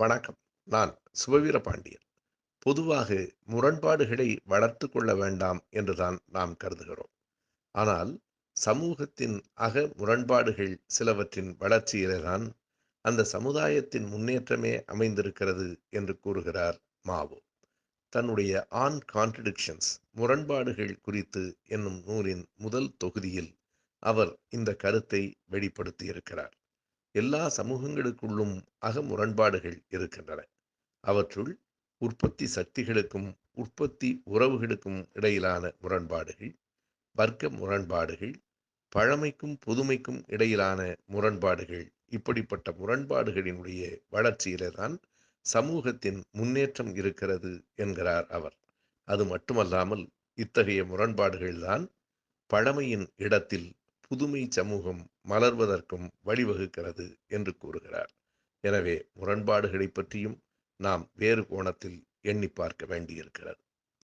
வணக்கம். நான் சுபவீர பாண்டியன். பொதுவாக முரண்பாடுகளை வளர்த்து கொள்ள வேண்டாம் என்றுதான் நாம் கருதுகிறோம். ஆனால் சமூகத்தின் அக முரண்பாடுகள் சிலவற்றின் வளர்ச்சியில்தான் அந்த சமுதாயத்தின் முன்னேற்றமே அமைந்திருக்கிறது என்று கூறுகிறார் மாவோ. தன்னுடைய ஆன் கான்ட்ரடிக்ஷன்ஸ் முரண்பாடுகள் குறித்து என்னும் நூலின் முதல் தொகுதியில் அவர் இந்த கருத்தை வெளிப்படுத்தியிருக்கிறார். எல்லா சமூகங்களுக்குள்ளும் அக முரண்பாடுகள் இருக்கின்றன. அவற்றுள் உற்பத்தி சக்திகளுக்கும் உற்பத்தி உறவுகளுக்கும் இடையிலான முரண்பாடுகள் வர்க்க முரண்பாடுகள் பழமைக்கும் புதுமைக்கும் இடையிலான முரண்பாடுகள். இப்படிப்பட்ட முரண்பாடுகளினுடைய வளர்ச்சியிலே தான் சமூகத்தின் முன்னேற்றம் இருக்கிறது என்கிறார் அவர். அது மட்டுமல்லாமல் இத்தகைய முரண்பாடுகள்தான் பழமையின் இடத்தில் புதுமை சமூகம் மலர்வதற்கும் வழிவகுக்கிறது என்று கூறுகிறார். எனவே முரண்பாடுகளை பற்றியும் நாம் வேறு கோணத்தில் எண்ணி பார்க்க வேண்டியிருக்கிறது.